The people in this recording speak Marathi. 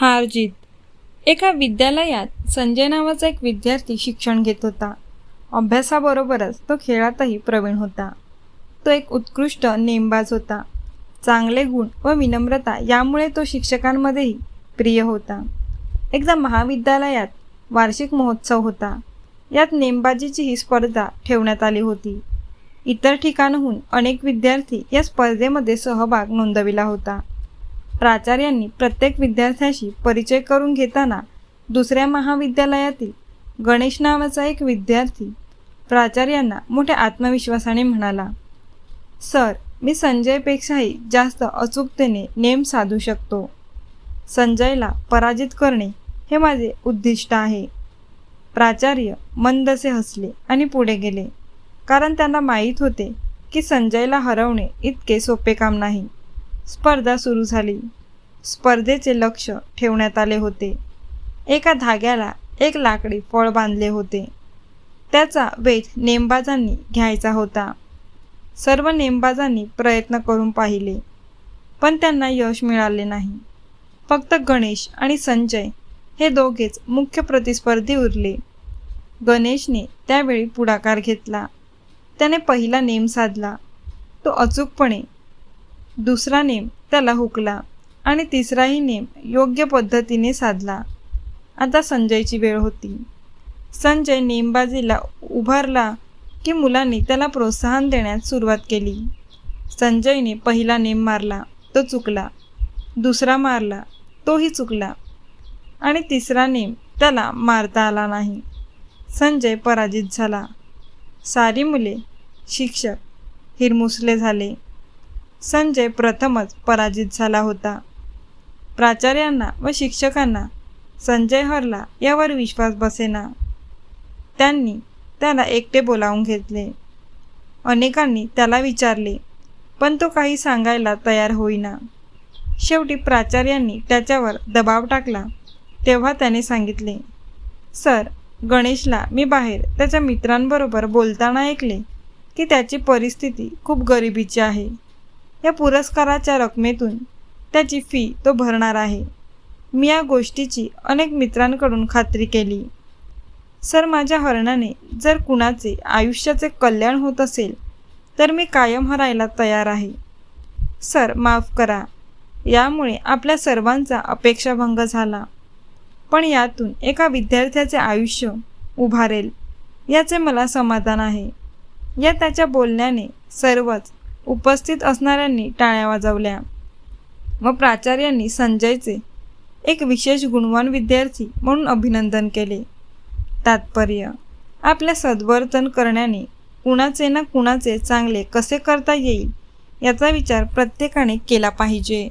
हार जीत एका विद्यालयात संजय नावाचा एक विद्यार्थी शिक्षण घेत होता. अभ्यासाबरोबरच तो खेळातही प्रवीण होता. तो एक उत्कृष्ट नेमबाज होता. चांगले गुण व विनम्रता यामुळे तो शिक्षकांमध्येही प्रिय होता. एकदा महाविद्यालयात वार्षिक महोत्सव होता. यात नेमबाजीची ही स्पर्धा ठेवण्यात आली होती. इतर ठिकाणहून अनेक विद्यार्थी या स्पर्धेमध्ये सहभाग नोंदविला होता. प्राचार्यांनी प्रत्येक विद्यार्थ्याशी परिचय करून घेताना दुसऱ्या महाविद्यालयातील गणेश नावाचा एक विद्यार्थी प्राचार्यांना मोठ्या आत्मविश्वासाने म्हणाला सर मी संजयपेक्षाही जास्त अचूकतेने नेम साधू शकतो. संजयला पराजित करणे हे माझे उद्दिष्ट आहे. प्राचार्य मंदसे हसले आणि पुढे गेले कारण त्यांना माहीत होते की संजयला हरवणे इतके सोपे काम नाही. स्पर्धा सुरू झाली. स्पर्धेचे लक्ष ठेवण्यात आले होते. एका धाग्याला एक लाकडी फळ बांधले होते. त्याचा वेध नेमबाजांनी घ्यायचा होता. सर्व नेमबाजांनी प्रयत्न करून पाहिले. पण त्यांना यश मिळाले नाही. फक्त गणेश आणि संजय हे दोघेच मुख्य प्रतिस्पर्धी उरले. गणेशने त्यावेळी पुढाकार घेतला. त्याने पहिला नेम साधला. तो अचूकपणे दुसरा नेम त्याला हुकला आणि तिसराही नेम योग्य पद्धतीने साधला. आता संजयची वेळ होती. संजय नेमबाजीला उभारला की मुलांनी त्याला प्रोत्साहन देण्यास सुरुवात केली. संजयने पहिला नेम मारला तो चुकला. दुसरा मारला तोही चुकला. आणि तिसरा नेम त्याला मारता आला नाही. संजय पराजित झाला. सारी मुले शिक्षक हिरमुसले झाले. संजय प्रथमच पराजित झाला होता. प्राचार्यांना व शिक्षकांना संजय हरला यावर विश्वास बसेना. त्यांनी त्याला एकटे बोलावून घेतले. अनेकांनी त्याला विचारले पण तो काही सांगायला तयार होईना. शेवटी प्राचार्यांनी त्याच्यावर दबाव टाकला तेव्हा त्याने सांगितले सर गणेशला मी बाहेर त्याच्या मित्रांबरोबर बोलताना ऐकले की त्याची परिस्थिती खूप गरिबीची आहे. या पुरस्काराच्या रकमेतून त्याची फी तो भरणार आहे. मी या गोष्टीची अनेक मित्रांकडून खात्री केली. सर माझ्या हरणाने जर कुणाचे आयुष्याचे कल्याण होत असेल तर मी कायम हरायला तयार आहे. सर माफ करा. यामुळे आपल्या सर्वांचा अपेक्षाभंग झाला. पण यातून एका विद्यार्थ्याचे आयुष्य उभारेल याचे मला समाधान आहे. या त्याच्या बोलण्याने सर्वच उपस्थित असणाऱ्यांनी टाळ्या वाजवल्या. व प्राचार्यांनी संजयचे एक विशेष गुणवान विद्यार्थी म्हणून अभिनंदन केले. तात्पर्य आपल्या सद्वर्तन करण्याने कुणाचे ना कुणाचे चांगले कसे करता येईल याचा विचार प्रत्येकाने केला पाहिजे.